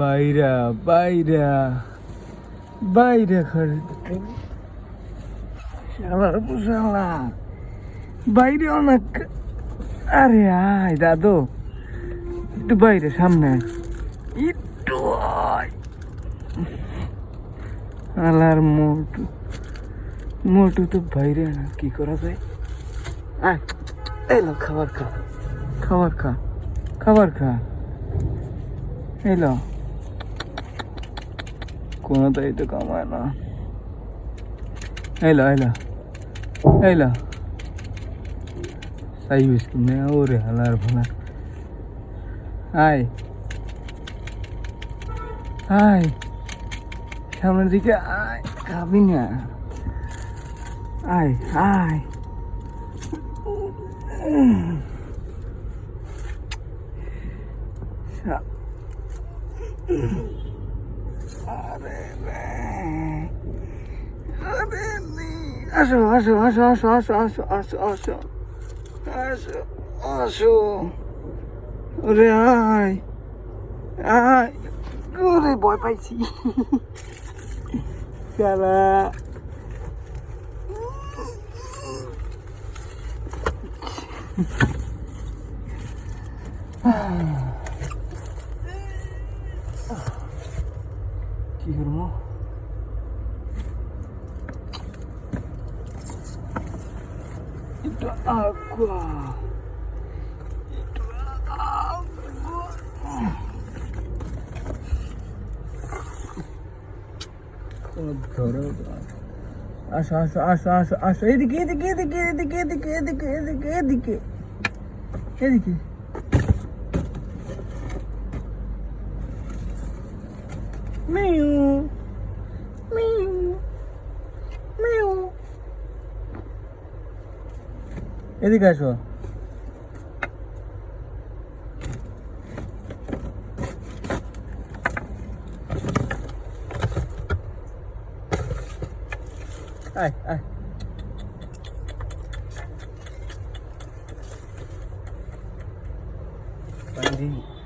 বাইরা বাইরা, বাইরে ঘরে শালার শালা। বাইরে অনেক আরে আয়, দাদু। একটু বাইরে, সামনে। একটু আলার মোটু। মোটু তো বাইরে না, কি করা যায়? এলো খাবার খা। খাবার খা। খাবার খা। এলো কোনোটাই তো কামায় না। এলো এলো এলো তাই বিস্কুট নে ওরে হালার ভালা। আয়। আয়। সামনের দিকে আয়, খাবি না। আয় আয়। 二叔，妹妹，二叔，二叔，二叔，二叔，二叔，二叔，二叔，二叔，我的爱，爱，我的宝贝子，下来，唉。firmou. E é água. E de água. de Acho, de acho, de acho. de ediki, de ediki, de ediki, ediki, ediki. Ediki. Meu. এদিকে আসো Ai, ai. Bandinho.